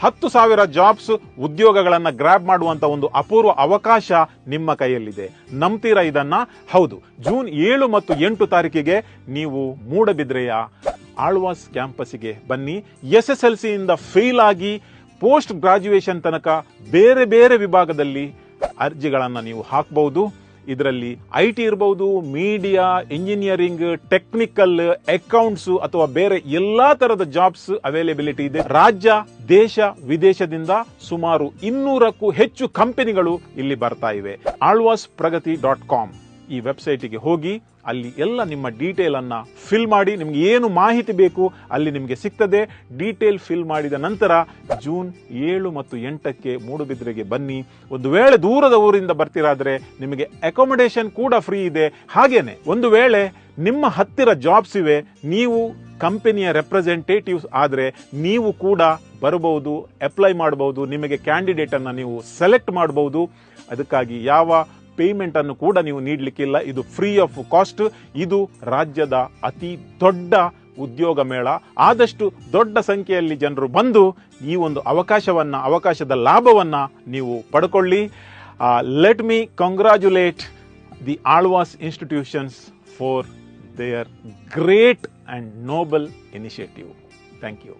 ಹತ್ತು ಸಾವಿರ ಜಾಬ್ಸ್ ಉದ್ಯೋಗಗಳನ್ನು ಗ್ರ್ಯಾಬ್ ಮಾಡುವಂತ ಒಂದು ಅಪೂರ್ವ ಅವಕಾಶ ನಿಮ್ಮ ಕೈಯಲ್ಲಿದೆ. ನಂಬ್ತೀರಾ ಇದನ್ನ? ಹೌದು. ಜೂನ್ ಏಳು ಮತ್ತು ಎಂಟು ತಾರೀಕಿಗೆ ನೀವು ಮೂಡಬಿದ್ರೆಯ ಆಳ್ವಾಸ್ ಕ್ಯಾಂಪಸ್ಗೆ ಬನ್ನಿ. ಎಸ್ ಎಸ್ ಎಲ್ ಸಿಯಿಂದ ಫೇಲ್ ಆಗಿ ಪೋಸ್ಟ್ ಗ್ರಾಜ್ಯುಯೇಷನ್ ತನಕ ಬೇರೆ ಬೇರೆ ವಿಭಾಗದಲ್ಲಿ ಅರ್ಜಿಗಳನ್ನು ನೀವು ಹಾಕಬಹುದು. ಇದರಲ್ಲಿ ಐ ಟಿ ಇರಬಹುದು ಮೀಡಿಯಾ, ಇಂಜಿನಿಯರಿಂಗ್, ಟೆಕ್ನಿಕಲ್ ಅಕೌಂಟ್ಸ್ ಅಥವಾ ಬೇರೆ ಎಲ್ಲಾ ತರದ ಜಾಬ್ಸ್ ಅವೈಲೇಬಿಲಿಟಿ ಇದೆ. ರಾಜ್ಯ, ದೇಶ, ವಿದೇಶದಿಂದ ಸುಮಾರು ಇನ್ನೂರಕ್ಕೂ ಹೆಚ್ಚು ಕಂಪನಿಗಳು ಇಲ್ಲಿ ಬರ್ತಾ ಇವೆ. Alva's Pragati dot com. ಈ ವೆಬ್ಸೈಟಿಗೆ ಹೋಗಿ, ಅಲ್ಲಿ ಎಲ್ಲ ನಿಮ್ಮ ಡೀಟೇಲ್ ಅನ್ನ ಫಿಲ್ ಮಾಡಿ, ನಿಮ್ಗೆ ಏನು ಮಾಹಿತಿ ಬೇಕು ಅಲ್ಲಿ ನಿಮಗೆ ಸಿಗ್ತದೆ. ಡೀಟೇಲ್ ಫಿಲ್ ಮಾಡಿದ ನಂತರ ಜೂನ್ ಏಳು ಮತ್ತು ಎಂಟಕ್ಕೆ ಮೂಡುಬಿದ್ರೆಗೆ ಬನ್ನಿ. ಒಂದು ವೇಳೆ ದೂರದ ಊರಿಂದ ಬರ್ತೀರಾದ್ರೆ ನಿಮಗೆ ಅಕೊಮಡೇಷನ್ ಕೂಡ ಫ್ರೀ ಇದೆ. ಹಾಗೇನೆ, ಒಂದು ವೇಳೆ ನಿಮ್ಮ ಹತ್ತಿರ ಜಾಬ್ಸ್ ಇವೆ, ನೀವು ಕಂಪನಿಯ ರೆಪ್ರೆಸೆಂಟೇಟಿವ್ಸ್ ಆದರೆ ನೀವು ಕೂಡ ಬರಬಹುದು ಅಪ್ಲೈ ಮಾಡಬಹುದು ನಿಮಗೆ ಕ್ಯಾಂಡಿಡೇಟನ್ನು ನೀವು ಸೆಲೆಕ್ಟ್ ಮಾಡಬಹುದು ಅದಕ್ಕಾಗಿ ಯಾವ ಪೇಮೆಂಟ್ ಅನ್ನು ಕೂಡ ನೀವು ನೀಡಲಿಕ್ಕಿಲ್ಲ ಇದು ಫ್ರೀ ಆಫ್ ಕಾಸ್ಟ್ ಇದು ರಾಜ್ಯದ ಅತಿ ದೊಡ್ಡ ಉದ್ಯೋಗ ಮೇಳ. ಆದಷ್ಟು ದೊಡ್ಡ ಸಂಖ್ಯೆಯಲ್ಲಿ ಜನರು ಬಂದು ಈ ಒಂದು ಅವಕಾಶವನ್ನ, ಅವಕಾಶದ ಲಾಭವನ್ನ ನೀವು ಪಡ್ಕೊಳ್ಳಿ. Let me congratulate the Alva's institutions for their great and noble initiative thank you